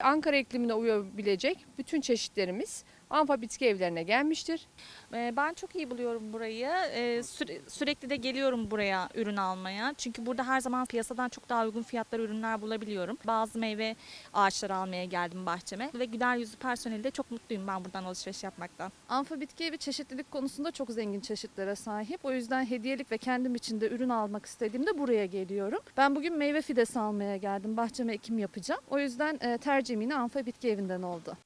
Ankara iklimine uyabilecek bütün çeşitlerimiz Anfa Bitki Evlerine gelmiştir. Ee, Ben çok iyi buluyorum burayı. Ee, süre- Sürekli de geliyorum buraya ürün almaya. Çünkü burada her zaman piyasadan çok daha uygun fiyatlar ürünler bulabiliyorum. Bazı meyve ağaçları almaya geldim bahçeme. Ve güler yüzlü personeli de çok mutluyum ben buradan alışveriş yapmaktan. Anfa Bitki Evi çeşitlilik konusunda çok zengin çeşitlere sahip. O yüzden hediyelik ve kendim için de ürün almak istediğimde buraya geliyorum. Ben bugün meyve fidesi almaya geldim. Bahçeme ekim yapacağım. O yüzden e, tercihim yine Anfa Bitki Evi'nden oldu.